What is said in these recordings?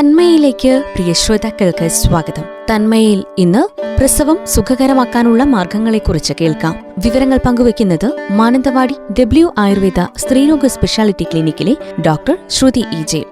തന്മയിലേക്ക് പ്രിയ ശ്രോതാക്കൾക്ക് സ്വാഗതം. തന്മയിൽ ഇന്ന് പ്രസവം സുഖകരമാക്കാനുള്ള മാർഗങ്ങളെക്കുറിച്ച് കേൾക്കാം. വിവരങ്ങൾ പങ്കുവയ്ക്കുന്നത് മാനന്തവാടി ഡബ്ല്യു ആയുർവേദ സ്ത്രീരോഗ സ്പെഷ്യാലിറ്റി ക്ലിനിക്കിലെ ഡോക്ടർ ശ്രുതി ഇ ജെ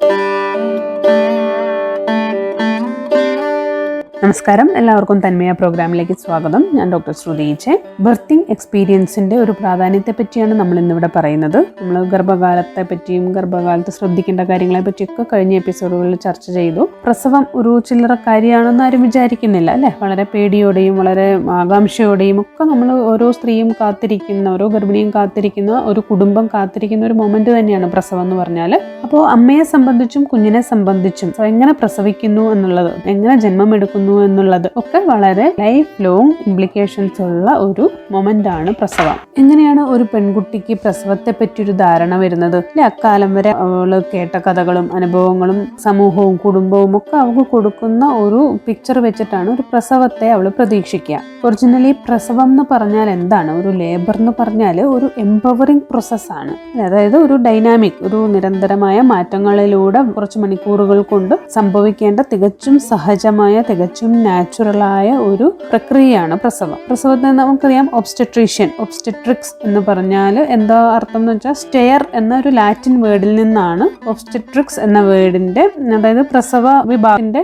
നമസ്കാരം. എല്ലാവർക്കും തന്മയ പ്രോഗ്രാമിലേക്ക് സ്വാഗതം. ഞാൻ ഡോക്ടർ ശ്രുതീച്ചെ ബർത്തിങ് എക്സ്പീരിയൻസിന്റെ ഒരു പ്രാധാന്യത്തെ പറ്റിയാണ് നമ്മൾ ഇന്നിവിടെ പറയുന്നത്. നമ്മൾ ഗർഭകാലത്തെ പറ്റിയും ഗർഭകാലത്ത് ശ്രദ്ധിക്കേണ്ട കാര്യങ്ങളെ പറ്റിയൊക്കെ കഴിഞ്ഞ എപ്പിസോഡുകളിൽ ചർച്ച ചെയ്തു. പ്രസവം ഒരു ചില്ലറ കാര്യമാണെന്ന് ആരും വിചാരിക്കുന്നില്ല അല്ലേ? വളരെ പേടിയോടെയും വളരെ ആകാംക്ഷയോടെയും ഒക്കെ നമ്മൾ ഓരോ സ്ത്രീയും കാത്തിരിക്കുന്ന ഓരോ ഗർഭിണിയും കാത്തിരിക്കുന്ന ഒരു കുടുംബം കാത്തിരിക്കുന്ന ഒരു മൊമെന്റ് തന്നെയാണ് പ്രസവം എന്ന് പറഞ്ഞാൽ അപ്പോൾ അമ്മയെ സംബന്ധിച്ചും കുഞ്ഞിനെ സംബന്ധിച്ചും എങ്ങനെ പ്രസവിക്കുന്നു എന്നുള്ളത് എങ്ങനെ ജന്മം എടുക്കുന്നു എന്നുള്ളത് ഒക്കെ വളരെ ലൈഫ് ലോങ് ഇംപ്ലിക്കേഷൻസ് ഉള്ള ഒരു മൊമെന്റ് ആണ് പ്രസവം. എങ്ങനെയാണ് ഒരു പെൺകുട്ടിക്ക് പ്രസവത്തെ പറ്റി ഒരു ധാരണ വരുന്നത്? അക്കാലം വരെ അവൾ കേട്ട കഥകളും അനുഭവങ്ങളും സമൂഹവും കുടുംബവും ഒക്കെ അവൾക്ക് കൊടുക്കുന്ന ഒരു പിക്ചർ വെച്ചിട്ടാണ് ഒരു പ്രസവത്തെ അവൾ പ്രതീക്ഷിക്കുക. ഒറിജിനലി പ്രസവം എന്ന് പറഞ്ഞാൽ എന്താണ്? ഒരു ലേബർ എന്ന് പറഞ്ഞാൽ ഒരു എംപവറിംഗ് പ്രോസസ്സാണ് അതായത് ഒരു ഡൈനാമിക് ഒരു നിരന്തരമായ മാറ്റങ്ങളിലൂടെ കുറച്ച് മണിക്കൂറുകൾ കൊണ്ട് സംഭവിക്കേണ്ട തികച്ചും സഹജമായ തികച്ചും നാച്ചുറലായ ഒരു പ്രക്രിയയാണ് പ്രസവം. പ്രസവത്തെ നമുക്കറിയാം ഒബ്സ്റ്റട്രീഷ്യൻ ഒബ്സ്റ്റട്രിക്സ് എന്ന് പറഞ്ഞാൽ എന്താ അർത്ഥം എന്ന് വെച്ചാൽ സ്റ്റെയർ എന്ന ഒരു ലാറ്റിൻ വേർഡിൽ നിന്നാണ് ഒബ്സ്റ്റട്രിക്സ് എന്ന വേർഡിന്റെ അതായത് പ്രസവ വിഭാഗത്തിന്റെ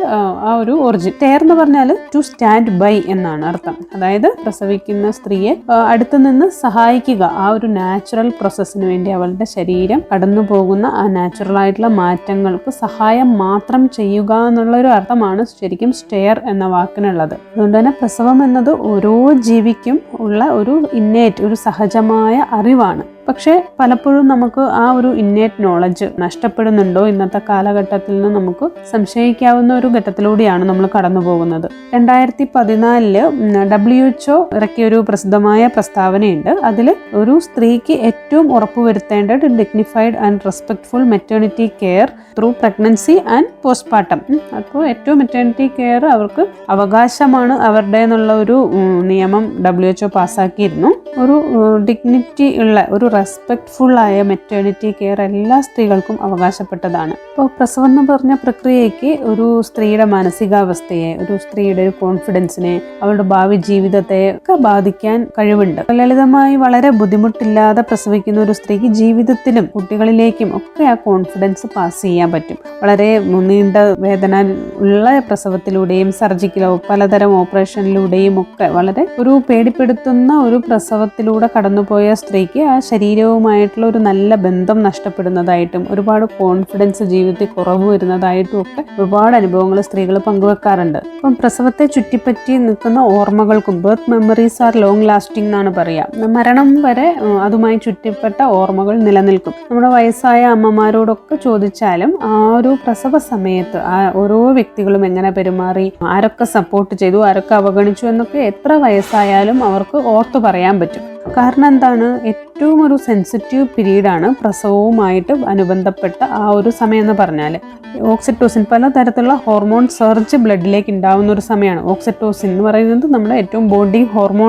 ആ ഒരു ഒറിജിൻ സ്റ്റെയർ എന്ന് പറഞ്ഞാൽ ടു സ്റ്റാൻഡ് ബൈ എന്നാണ് അർത്ഥം. അതായത് പ്രസവിക്കുന്ന സ്ത്രീയെ അടുത്തു നിന്ന് സഹായിക്കുക. ആ ഒരു നാച്ചുറൽ പ്രോസസ്സിന് വേണ്ടി അവളുടെ ശരീരം കടന്നു പോകുന്ന ആ നാച്ചുറൽ ആയിട്ടുള്ള മാറ്റങ്ങൾക്ക് സഹായം മാത്രം ചെയ്യുക എന്നുള്ള ഒരു അർത്ഥമാണ് ശരിക്കും സ്റ്റെയർ എന്ന വാക്കിനുള്ളത്. അതുകൊണ്ട് തന്നെ പ്രസവം എന്നത് ഓരോ ജീവിക്കും ഉള്ള ഒരു ഇന്നേറ്റ് ഒരു സഹജമായ അറിവാണ്. പക്ഷേ പലപ്പോഴും നമുക്ക് ആ ഒരു ഇന്നേറ്റ് നോളജ് നഷ്ടപ്പെടുന്നുണ്ടോ ഇന്നത്തെ കാലഘട്ടത്തിൽ നിന്ന് നമുക്ക് സംശയിക്കാവുന്ന ഒരു ഘട്ടത്തിലൂടെയാണ് നമ്മൾ കടന്നു പോകുന്നത്. രണ്ടായിരത്തി പതിനാലിൽ ഡബ്ല്യു എച്ച്ഒ ഇറക്കിയ ഒരു പ്രസിദ്ധമായ പ്രസ്താവനയുണ്ട്. അതിൽ ഒരു സ്ത്രീക്ക് ഏറ്റവും ഉറപ്പുവരുത്തേണ്ടത് dignified and respectful maternity care through pregnancy and postpartum അപ്പോൾ ഏറ്റവും മെറ്റേണിറ്റി കെയർ അവർക്ക് അവകാശമാണ് അവരുടെ എന്നുള്ള ഒരു നിയമം ഡബ്ല്യു എച്ച്ഒ പാസ്സാക്കിയിരുന്നു. ഒരു ഡിഗ്നിറ്റി ഉള്ള ഒരു റെസ്പെക്ട്ഫുൾ ആയ മെറ്റേണിറ്റി കെയർ എല്ലാ സ്ത്രീകൾക്കും അവകാശപ്പെട്ടതാണ്. ഇപ്പോൾ പ്രസവം എന്ന് പറഞ്ഞ പ്രക്രിയയ്ക്ക് ഒരു സ്ത്രീയുടെ മാനസികാവസ്ഥയെ ഒരു സ്ത്രീയുടെ ഒരു കോൺഫിഡൻസിനെ അവളുടെ ഭാവി ജീവിതത്തെ ഒക്കെ ബാധിക്കാൻ കഴിവുണ്ട്. ലളിതമായി വളരെ ബുദ്ധിമുട്ടില്ലാതെ പ്രസവിക്കുന്ന ഒരു സ്ത്രീക്ക് ജീവിതത്തിലും കുട്ടികളിലേക്കും ഒക്കെ ആ കോൺഫിഡൻസ് പാസ് ചെയ്യാൻ പറ്റും. വളരെ നീണ്ട വേദന ഉള്ള പ്രസവത്തിലൂടെയും സർജിക്കലോ പലതരം ഓപ്പറേഷനിലൂടെയും ഒക്കെ വളരെ ഒരു പേടിപ്പെടുത്തുന്ന ഒരു പ്രസവത്തിലൂടെ കടന്നുപോയ സ്ത്രീക്ക് ആ ശരീരവുമായിട്ടുള്ള ഒരു നല്ല ബന്ധം നഷ്ടപ്പെടുന്നതായിട്ടും ഒരുപാട് കോൺഫിഡൻസ് ജീവിതത്തിൽ കുറവ് വരുന്നതായിട്ടും ഒക്കെ ഒരുപാട് അനുഭവങ്ങൾ സ്ത്രീകൾ പങ്കുവെക്കാറുണ്ട്. അപ്പം പ്രസവത്തെ ചുറ്റിപ്പറ്റി നിൽക്കുന്ന ഓർമ്മകൾക്കും birth memories are long lasting എന്നാണ് പറയുക മരണം വരെ അതുമായി ചുറ്റിപ്പെട്ട ഓർമ്മകൾ നിലനിൽക്കും. നമ്മുടെ വയസ്സായ അമ്മമാരോടൊക്കെ ചോദിച്ചാലും ആ ഒരു പ്രസവ സമയത്ത് ആ ഓരോ വ്യക്തികളും എങ്ങനെ പെരുമാറി ആരൊക്കെ സപ്പോർട്ട് ചെയ്തു ആരൊക്കെ അവഗണിച്ചു എന്നൊക്കെ എത്ര വയസ്സായാലും അവർക്ക് ഓർത്തു പറയാൻ പറ്റും. കാരണം എന്താണ്? ഏറ്റവും ഒരു സെൻസിറ്റീവ് പീരീഡാണ് പ്രസവവുമായിട്ട് അനുബന്ധപ്പെട്ട ആ ഒരു സമയം എന്ന് പറഞ്ഞാൽ ഓക്സിറ്റോസിൻ പലതരത്തിലുള്ള ഹോർമോൺ സർജ് ബ്ലഡിലേക്ക് ഉണ്ടാവുന്ന ഒരു സമയമാണ്. ഓക്സിറ്റോസിൻ എന്ന് പറയുന്നത് നമ്മുടെ ഏറ്റവും ബോണ്ടിങ്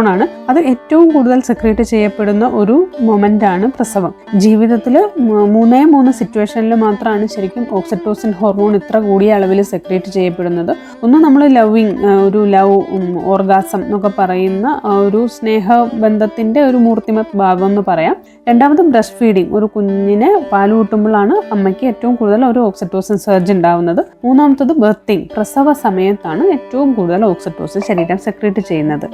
ആണ്. അത് ഏറ്റവും കൂടുതൽ സെക്രീറ്റ് ചെയ്യപ്പെടുന്ന ഒരു മൊമെന്റ് ആണ് പ്രസവം. ജീവിതത്തിൽ മൂന്നേ മൂന്ന് സിറ്റുവേഷനിൽ മാത്രമാണ് ശരിക്കും ഓക്സിറ്റോസിൻ ഹോർമോൺ ഇത്ര കൂടിയ അളവിൽ സെക്രീറ്റ് ചെയ്യപ്പെടുന്നത്. ഒന്ന് നമ്മൾ ലവിങ് ഒരു ലവ് ഓർഗാസം എന്നൊക്കെ പറയുന്ന ഒരു സ്നേഹബന്ധത്തിന്റെ ഒരു മൂർത്തിമത് ഭാവം എന്ന് പറയാം. രണ്ടാമത് ബ്രസ്റ്റ് ഫീഡിങ് ഒരു കുഞ്ഞിനെ പാൽ കൂട്ടുമ്പോഴാണ് അമ്മയ്ക്ക് ഏറ്റവും കൂടുതൽ ഒരു ഓക്സിറ്റോസിൻ സർജ് ഉണ്ടാവുന്നത്. മൂന്നാമത്തത് ബർത്തിങ് പ്രസവ സമയത്താണ് ഏറ്റവും കൂടുതൽ ഓക്സിറ്റോസിൻ ശരീരം സെക്രീറ്റ് ചെയ്യുന്നത്.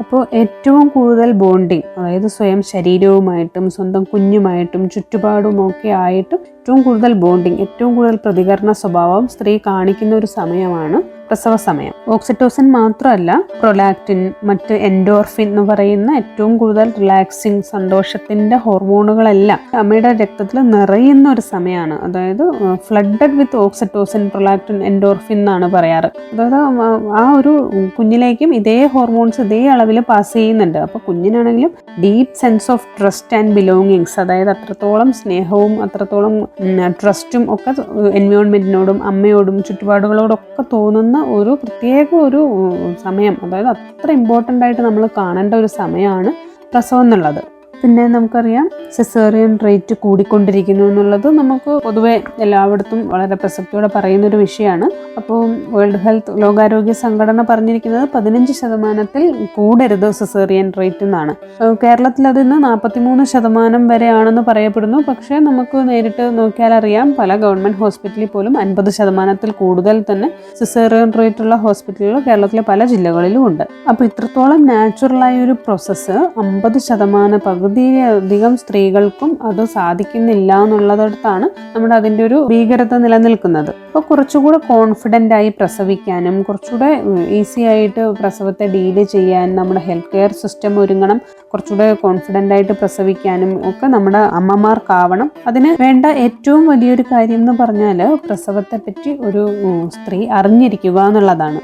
അപ്പോൾ ഏറ്റവും കൂടുതൽ ബോണ്ടിങ് അതായത് സ്വയം ശരീരവുമായിട്ടും സ്വന്തം കുഞ്ഞുമായിട്ടും ചുറ്റുപാടുമൊക്കെ ആയിട്ടും ഏറ്റവും കൂടുതൽ ബോണ്ടിങ് ഏറ്റവും കൂടുതൽ പ്രതികരണ സ്വഭാവം സ്ത്രീ കാണിക്കുന്ന ഒരു സമയമാണ് പ്രസവ സമയം. ഓക്സിറ്റോസിൻ മാത്രമല്ല പ്രൊലാക്റ്റിൻ മറ്റ് എൻഡോർഫിൻ എന്ന് പറയുന്ന ഏറ്റവും കൂടുതൽ റിലാക്സിങ് സന്തോഷത്തിന്റെ ഹോർമോണുകളെല്ലാം അമ്മയുടെ രക്തത്തിൽ നിറയുന്ന ഒരു സമയമാണ്. അതായത് flooded with oxytocin prolactin endorphin എന്നാണ് പറയാറ്. അതായത് ആ ഒരു കുഞ്ഞിലേക്കും ഇതേ ഹോർമോൺസ് ഇതേ അളവിൽ പാസ് ചെയ്യുന്നുണ്ട്. അപ്പോൾ കുഞ്ഞിനാണെങ്കിലും deep sense of trust and belongings അതായത് അത്രത്തോളം സ്നേഹവും അത്രത്തോളം ട്രസ്റ്റും ഒക്കെ എൻവയോൺമെന്റിനോടും അമ്മയോടും ചുറ്റുപാടുകളോടൊക്കെ തോന്നുന്ന ഒരു പ്രത്യേക ഒരു സമയം. അതായത് അത്ര ഇമ്പോർട്ടന്റ് ആയിട്ട് നമ്മൾ കാണേണ്ട ഒരു സമയമാണ് പ്രസവം എന്നുള്ളത്. പിന്നെ നമുക്കറിയാം സെസേറിയൻ റേറ്റ് കൂടിക്കൊണ്ടിരിക്കുന്നു എന്നുള്ളത് നമുക്ക് പൊതുവെ എല്ലായിടത്തും വളരെ പ്രസക്തിയോടെ പറയുന്ന ഒരു വിഷയമാണ്. അപ്പോൾ വേൾഡ് ഹെൽത്ത് ലോകാരോഗ്യ സംഘടന പറഞ്ഞിരിക്കുന്നത് പതിനഞ്ച് ശതമാനത്തിൽ കൂടരുത് സെസേറിയൻ റേറ്റ് എന്നാണ്. കേരളത്തിൽ അത് ഇന്ന് നാൽപ്പത്തിമൂന്ന് ശതമാനം വരെയാണെന്ന് പറയപ്പെടുന്നു. പക്ഷേ നമുക്ക് നേരിട്ട് നോക്കിയാൽ അറിയാം പല ഗവൺമെന്റ് ഹോസ്പിറ്റലിൽ പോലും അൻപത് ശതമാനത്തിൽ കൂടുതൽ തന്നെ സെസേറിയൻ റേറ്റ് ഉള്ള ഹോസ്പിറ്റലുകൾ കേരളത്തിലെ പല ജില്ലകളിലും ഉണ്ട്. അപ്പോൾ ഇത്രത്തോളം നാച്ചുറലായ ഒരു പ്രോസസ്സ് അമ്പത് ശതമാനം പകുതിയിലധികം സ്ത്രീകൾക്കും അത് സാധിക്കുന്നില്ല എന്നുള്ളതടുത്താണ് നമ്മൾ അതിന്റെ ഒരു ഭീകരത നിലനിൽക്കുന്നത്. അപ്പോൾ കുറച്ചുകൂടെ കോൺഫിഡന്റ് ആയി പ്രസവിക്കാനും കുറച്ചുകൂടെ ഈസി ആയിട്ട് പ്രസവത്തെ ഡീൽ ചെയ്യാൻ നമ്മുടെ ഹെൽത്ത് കെയർ സിസ്റ്റം ഒരുങ്ങണം കുറച്ചുകൂടെ കോൺഫിഡന്റ് ആയിട്ട് പ്രസവിക്കാനും ഒക്കെ നമ്മുടെ അമ്മമാർക്കാവണം. അതിന് വേണ്ട ഏറ്റവും വലിയൊരു കാര്യം എന്ന് പറഞ്ഞാൽ പ്രസവത്തെപ്പറ്റി ഒരു സ്ത്രീ അറിഞ്ഞിരിക്കുക എന്നുള്ളതാണ്.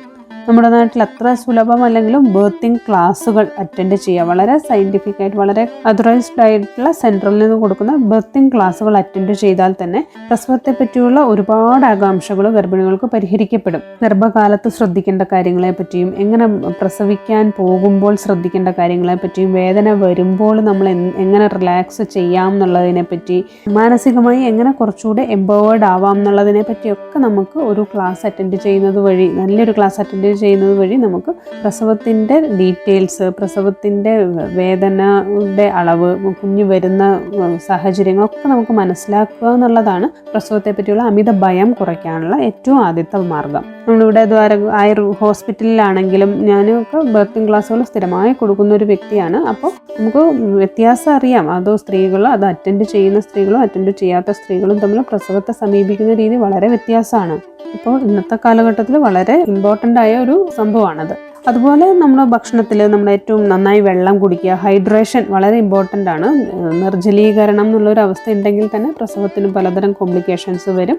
നമ്മുടെ നാട്ടിൽ അത്ര സുലഭമല്ലെങ്കിലും ബേർത്തിങ് ക്ലാസ്സുകൾ അറ്റൻഡ് ചെയ്യുക വളരെ സയന്റിഫിക് ആയിട്ട് വളരെ അതറൈസ്ഡ് ആയിട്ടുള്ള സെൻട്രലിൽ നിന്ന് കൊടുക്കുന്ന ബേർത്തിങ് ക്ലാസ്സുകൾ അറ്റൻഡ് ചെയ്താൽ തന്നെ പ്രസവത്തെ പറ്റിയുള്ള ഒരുപാട് ആകാംക്ഷകൾ ഗർഭിണികൾക്ക് പരിഹരിക്കപ്പെടും. ഗർഭകാലത്ത് ശ്രദ്ധിക്കേണ്ട കാര്യങ്ങളെ പറ്റിയും എങ്ങനെ പ്രസവിക്കാൻ പോകുമ്പോൾ ശ്രദ്ധിക്കേണ്ട കാര്യങ്ങളെ പറ്റിയും വേദന വരുമ്പോൾ നമ്മൾ എങ്ങനെ റിലാക്സ് ചെയ്യാം എന്നുള്ളതിനെ പറ്റി മാനസികമായി എങ്ങനെ കുറച്ചുകൂടെ എംപവേർഡ് ആവാം എന്നുള്ളതിനെ പറ്റിയൊക്കെ നമുക്ക് ഒരു ക്ലാസ് അറ്റൻഡ് ചെയ്യുന്നത് വഴി നല്ലൊരു ക്ലാസ് അറ്റൻഡ് ചെയ്യുന്നത് വഴി നമുക്ക് പ്രസവത്തിന്റെ ഡീറ്റെയിൽസ് പ്രസവത്തിന്റെ വേദനയുടെ അളവ് കുഞ്ഞ് വരുന്ന സാഹചര്യങ്ങളൊക്കെ നമുക്ക് മനസ്സിലാക്കുക എന്നുള്ളതാണ് പ്രസവത്തെ പറ്റിയുള്ള അമിത ഭയം കുറയ്ക്കാനുള്ള ഏറ്റവും ആദ്യത്തെ മാർഗം. നമ്മളിവിടെ ദ്വാര ആയുർ ഹോസ്പിറ്റലിലാണെങ്കിലും ഞാനൊക്കെ ബർത്തിങ് ക്ലാസ്സുകൾ സ്ഥിരമായി കൊടുക്കുന്ന ഒരു വ്യക്തിയാണ്. അപ്പോൾ നമുക്ക് വ്യത്യാസം അറിയാം. അതോ സ്ത്രീകൾ അത് അറ്റൻഡ് ചെയ്യുന്ന സ്ത്രീകളും അറ്റൻഡ് ചെയ്യാത്ത സ്ത്രീകളും തമ്മിൽ പ്രസവത്തെ സമീപിക്കുന്ന രീതി വളരെ വ്യത്യാസമാണ്. അപ്പോൾ ഇന്നത്തെ കാലഘട്ടത്തിൽ വളരെ ഇമ്പോർട്ടന്റ് ആയ ഒരു സംഭവമാണത്. അതുപോലെ നമ്മുടെ ഭക്ഷണത്തിൽ നമ്മൾ ഏറ്റവും നന്നായി വെള്ളം കുടിക്കുക ഹൈഡ്രേഷൻ വളരെ ഇമ്പോർട്ടന്റ് ആണ്. നിർജലീകരണം എന്നുള്ളൊരു അവസ്ഥ ഉണ്ടെങ്കിൽ തന്നെ പ്രസവത്തിന് പലതരം കോംപ്ലിക്കേഷൻസ് വരും.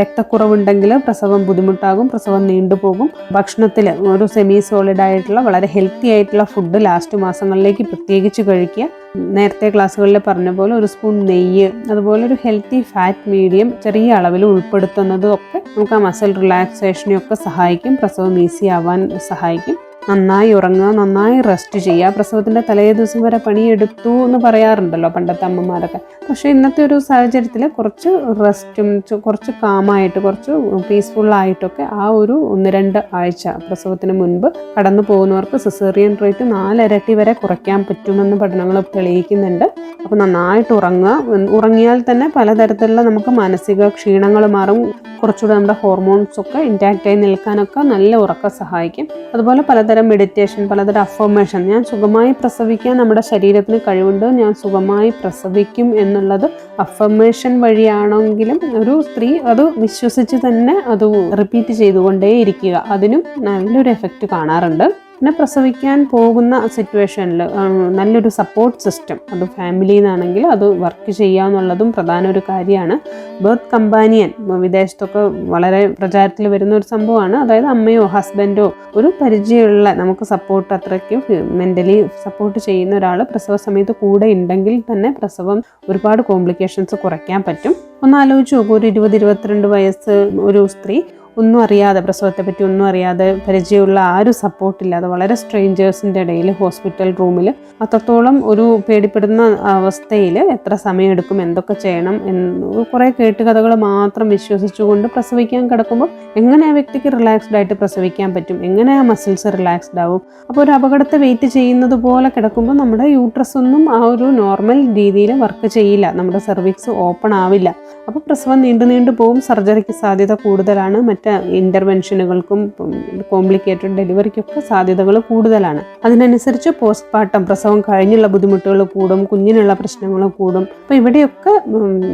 രക്തക്കുറവുണ്ടെങ്കിൽ പ്രസവം ബുദ്ധിമുട്ടാകും പ്രസവം നീണ്ടുപോകും ഭക്ഷണത്തിൽ ഒരു സെമി സോളിഡ് ആയിട്ടുള്ള വളരെ ഹെൽത്തി ആയിട്ടുള്ള ഫുഡ് ലാസ്റ്റ് മാസങ്ങളിലേക്ക് പ്രത്യേകിച്ച് കഴിക്കുക. നേരത്തെ ക്ലാസ്സുകളിൽ പറഞ്ഞ പോലെ ഒരു സ്പൂൺ നെയ്യ് അതുപോലെ ഒരു ഹെൽത്തി ഫാറ്റ് മീഡിയം ചെറിയ അളവിൽ ഉൾപ്പെടുത്തുന്നതും ഒക്കെ നമുക്ക് ആ മസിൽ റിലാക്സേഷനെയൊക്കെ സഹായിക്കും പ്രസവം ഈസി ആവാൻ സഹായിക്കും. നന്നായി ഉറങ്ങുക നന്നായി റെസ്റ്റ് ചെയ്യുക. പ്രസവത്തിന്റെ തലേ ദിവസം വരെ പണിയെടുത്തു എന്ന് പറയാറുണ്ടല്ലോ പണ്ടത്തെ അമ്മമാരൊക്കെ. പക്ഷേ ഇന്നത്തെ ഒരു സാഹചര്യത്തിൽ കുറച്ച് റെസ്റ്റും കുറച്ച് കാമായിട്ട് കുറച്ച് പീസ്ഫുള്ളായിട്ടൊക്കെ ആ ഒരു ഒന്ന് രണ്ട് ആഴ്ച പ്രസവത്തിന് മുൻപ് കടന്നു പോകുന്നവർക്ക് സിസേറിയൻ റേറ്റ് നാലരട്ടി വരെ കുറയ്ക്കാൻ പറ്റുമെന്ന് പഠനങ്ങൾ തെളിയിക്കുന്നുണ്ട്. അപ്പോൾ നന്നായിട്ട് ഉറങ്ങുക. ഉറങ്ങിയാൽ തന്നെ പലതരത്തിലുള്ള നമുക്ക് മാനസിക ക്ഷീണങ്ങൾ മാറും. കുറച്ചുകൂടെ നമ്മുടെ ഹോർമോൺസ് ഒക്കെ ഇന്റാക്റ്റായി നിൽക്കാനൊക്കെ നല്ല ഉറക്കം സഹായിക്കും. അതുപോലെ പലതരം മെഡിറ്റേഷൻ പലതരം അഫർമേഷൻ ഞാൻ സുഖമായി പ്രസവിക്കാൻ നമ്മുടെ ശരീരത്തിന് കഴിവുണ്ട്? ഞാൻ സുഖമായി പ്രസവിക്കും എന്നുള്ളത് അഫർമേഷൻ വഴിയാണെങ്കിലും ഒരു സ്ത്രീ അത് വിശ്വസിച്ച് തന്നെ അത് റിപ്പീറ്റ് ചെയ്തുകൊണ്ടേയിരിക്കുക. അതിനും നല്ലൊരു എഫക്റ്റ് കാണാറുണ്ട്. പിന്നെ പ്രസവിക്കാൻ പോകുന്ന സിറ്റുവേഷനിൽ നല്ലൊരു സപ്പോർട്ട് സിസ്റ്റം അത് ഫാമിലിയിൽ നിന്നാണെങ്കിൽ അത് വർക്ക് ചെയ്യുക എന്നുള്ളതും പ്രധാന ഒരു കാര്യമാണ്. ബർത്ത് കമ്പാനിയൻ വിദേശത്തൊക്കെ വളരെ പ്രചാരത്തിൽ വരുന്ന ഒരു സംഭവമാണ്. അതായത് അമ്മയോ ഹസ്ബൻഡോ ഒരു പരിചയമുള്ള നമുക്ക് സപ്പോർട്ട് അത്രയ്ക്ക് മെന്റലി സപ്പോർട്ട് ചെയ്യുന്ന ഒരാൾ പ്രസവ സമയത്ത് കൂടെ ഉണ്ടെങ്കിൽ തന്നെ പ്രസവം ഒരുപാട് കോംപ്ലിക്കേഷൻസ് കുറയ്ക്കാൻ പറ്റും. ഒന്ന് ആലോചിച്ച് നോക്കൂ ഒരു ഇരുപത് ഇരുപത്തിരണ്ട് വയസ്സ് ഒരു സ്ത്രീ ഒന്നും അറിയാതെ പ്രസവത്തെ പറ്റി ഒന്നും അറിയാതെ പരിചയമുള്ള ആരും സപ്പോർട്ടില്ലാതെ വളരെ സ്ട്രേഞ്ചേഴ്സിന്റെ ഇടയിൽ ഹോസ്പിറ്റൽ റൂമിൽ അത്രത്തോളം ഒരു പേടിപ്പെടുന്ന അവസ്ഥയിൽ എത്ര സമയമെടുക്കും എന്തൊക്കെ ചെയ്യണം എന്ന് കുറേ കേട്ടുകഥകൾ മാത്രം വിശ്വസിച്ചുകൊണ്ട് പ്രസവിക്കാൻ കിടക്കുമ്പോൾ എങ്ങനെ ആ വ്യക്തിക്ക് റിലാക്സ്ഡ് ആയിട്ട് പ്രസവിക്കാൻ പറ്റും എങ്ങനെ ആ മസിൽസ് റിലാക്സ്ഡ് ആവും? അപ്പോൾ ഒരു അപകടത്തെ വെയിറ്റ് ചെയ്യുന്നത് പോലെ കിടക്കുമ്പോൾ നമ്മുടെ യൂട്രസ് ഒന്നും ആ ഒരു നോർമൽ രീതിയിൽ വർക്ക് ചെയ്യില്ല നമ്മുടെ സെർവിക്സ് ഓപ്പൺ ആവില്ല. അപ്പോൾ പ്രസവം നീണ്ടു നീണ്ടു പോവും സർജറിക്ക് സാധ്യത കൂടുതലാണ് മറ്റ് ഇന്റർവെൻഷനുകൾക്കും കോംപ്ലിക്കേറ്റഡ് ഡെലിവറിക്കൊക്കെ സാധ്യതകൾ കൂടുതലാണ്. അതിനനുസരിച്ച് പോസ്റ്റ്പാർട്ടം പ്രസവം കഴിഞ്ഞുള്ള ബുദ്ധിമുട്ടുകൾ കൂടും കുഞ്ഞിനുള്ള പ്രശ്നങ്ങൾ കൂടും. അപ്പോൾ ഇവിടെയൊക്കെ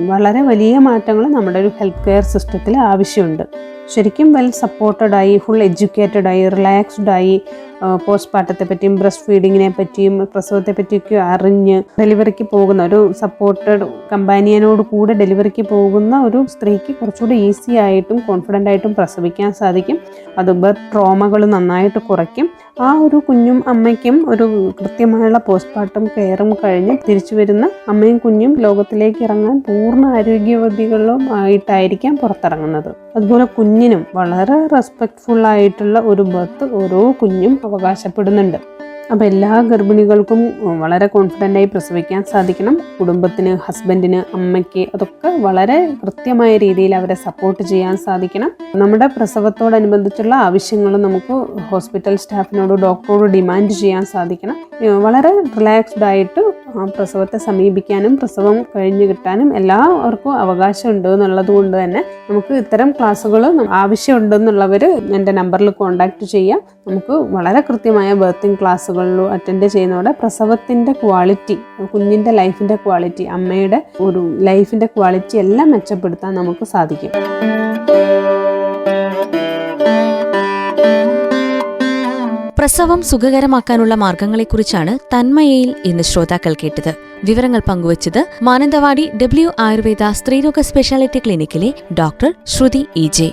വളരെ വലിയ മാറ്റങ്ങൾ നമ്മുടെ ഒരു ഹെൽത്ത് കെയർ സിസ്റ്റത്തിൽ ആവശ്യമുണ്ട്. ശരിക്കും വെൽ സപ്പോർട്ടഡ് ആയി ഫുൾ എഡ്യൂക്കേറ്റഡ് ആയി റിലാക്സ്ഡ് ആയി പോസ്റ്റ് പാർട്ടത്തെ പറ്റിയും ബ്രസ്റ്റ് ഫീഡിങ്ങിനെ പറ്റിയും പ്രസവത്തെ പറ്റിയൊക്കെ അറിഞ്ഞ് ഡെലിവറിക്ക് പോകുന്ന ഒരു സപ്പോർട്ടഡ് കമ്പാനിയനോട് കൂടെ ഡെലിവറിക്ക് പോകുന്ന ഒരു സ്ത്രീക്ക് കുറച്ചുകൂടി ഈസി ആയിട്ടും കോൺഫിഡന്റ് ആയിട്ടും പ്രസവിക്കാൻ സാധിക്കും. അത് ബർത്ത് ട്രോമകൾ നന്നായിട്ട് കുറയ്ക്കും. ആ ഒരു കുഞ്ഞും അമ്മയ്ക്കും ഒരു കൃത്യമായുള്ള പോസ്റ്റ്മോർട്ടം കെയറും കഴിഞ്ഞ് തിരിച്ചു വരുന്ന അമ്മയും കുഞ്ഞും ലോകത്തിലേക്ക് ഇറങ്ങാൻ പൂർണ ആരോഗ്യവതികളും ആയിട്ടായിരിക്കാം പുറത്തിറങ്ങുന്നത്. അതുപോലെ കുഞ്ഞിനും വളരെ റെസ്പെക്റ്റ്ഫുൾ ആയിട്ടുള്ള ഒരു ബർത്ത് ഓരോ കുഞ്ഞും അവകാശപ്പെടുന്നുണ്ട്. അപ്പോൾ എല്ലാ ഗർഭിണികൾക്കും വളരെ കോൺഫിഡന്റായി പ്രസവിക്കാൻ സാധിക്കണം. കുടുംബത്തിന് ഹസ്ബൻഡിന് അമ്മയ്ക്ക് അതൊക്കെ വളരെ കൃത്യമായ രീതിയിൽ അവരെ സപ്പോർട്ട് ചെയ്യാൻ സാധിക്കണം. നമ്മുടെ പ്രസവത്തോടനുബന്ധിച്ചുള്ള ആവശ്യങ്ങൾ നമുക്ക് ഹോസ്പിറ്റൽ സ്റ്റാഫിനോട് ഡോക്ടറോട് ഡിമാൻഡ് ചെയ്യാൻ സാധിക്കണം. വളരെ റിലാക്സ്ഡ് ആയിട്ട് പ്രസവത്തെ സമീപിക്കാനും പ്രസവം കഴിഞ്ഞു കിട്ടാനും എല്ലാവർക്കും അവകാശമുണ്ട് എന്നുള്ളത് കൊണ്ട് തന്നെ നമുക്ക് ഇത്തരം ക്ലാസ്സുകൾ ആവശ്യമുണ്ടെന്നുള്ളവർ എന്റെ നമ്പറിൽ കോൺടാക്റ്റ് ചെയ്യാം. നമുക്ക് വളരെ കൃത്യമായ ബർത്തിങ് ക്ലാസ്സുകൾ അറ്റൻഡ് ചെയ്യുന്നതോടെ പ്രസവത്തിന്റെ ക്വാളിറ്റി കുഞ്ഞിന്റെ ലൈഫിന്റെ ക്വാളിറ്റി അമ്മയുടെ ഒരു ലൈഫിന്റെ ക്വാളിറ്റി എല്ലാം മെച്ചപ്പെടുത്താൻ നമുക്ക് സാധിക്കും. പ്രസവം സുഖകരമാക്കാനുള്ള മാർഗങ്ങളെക്കുറിച്ചാണ് തന്മയയിൽ ഇന്ന് ശ്രോതാക്കൾ കേട്ടത്. വിവരങ്ങൾ പങ്കുവച്ചത് മാനന്തവാടി ഡബ്ല്യു ആയുർവേദ സ്ത്രീരോഗ സ്പെഷ്യാലിറ്റി ക്ലിനിക്കിലെ ഡോക്ടർ ശ്രുതി ഇ ജെ